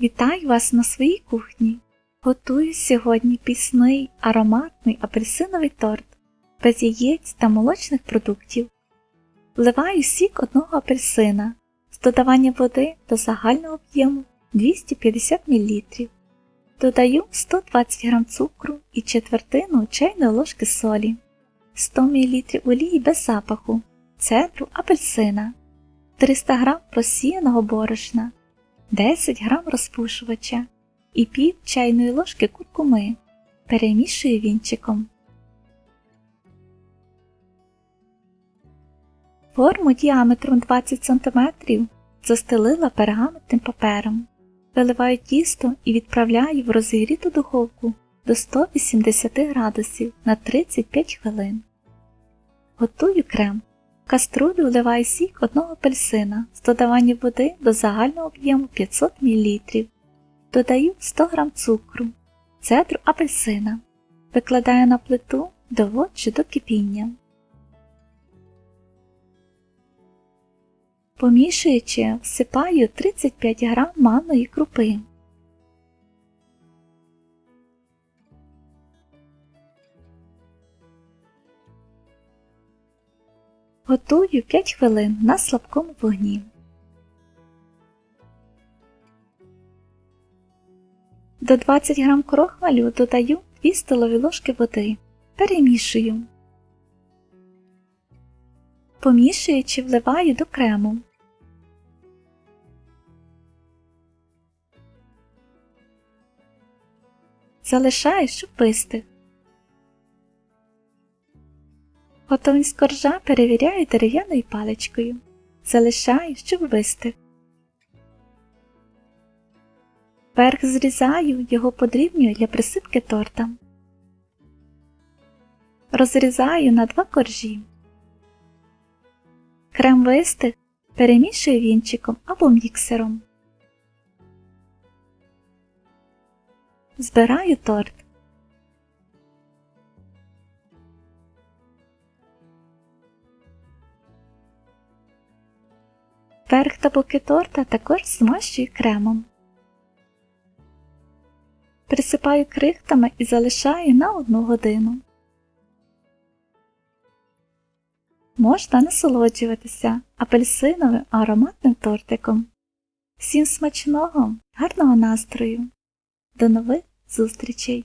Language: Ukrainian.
Вітаю вас на своїй кухні. Готую сьогодні пісний ароматний апельсиновий торт без яєць та молочних продуктів. Вливаю сік одного апельсина з додаванням води до загального об'єму 250 мл. Додаю 120 г цукру і четвертину чайної ложки солі, 100 мл олії без запаху, цедру апельсина, 300 г просіяного борошна, 10 г розпушувача і пів чайної ложки куркуми. Перемішую вінчиком. Форму діаметром 20 см застелила пергаментним папером. Виливаю тісто і відправляю в розігріту духовку до 180 градусів на 35 хвилин. Готую крем. Каструлю вливаю сік одного апельсина з додаванням води до загального об'єму 500 мл. Додаю 100 г цукру, цедру апельсина. Викладаю на плиту, доводжу до кипіння. Помішуючи, всипаю 35 г манної крупи. Готую 5 хвилин на слабкому вогні. До 20 г крохмалю додаю 2 столові ложки води. Перемішую. Помішуючи, вливаю до крему. Залишаю, щоб вистиг. Готовність коржа перевіряю дерев'яною паличкою. Залишаю, щоб вистиг. Верх зрізаю, його подрібнюю для присипки торта. Розрізаю на два коржі. Крем вистиг, перемішую вінчиком або міксером. Збираю торт. Верх та боки торта також змащую кремом. Присипаю крихтами і залишаю на одну годину. Можна насолоджуватися апельсиновим ароматним тортиком. Всім смачного, гарного настрою! До нових зустрічей!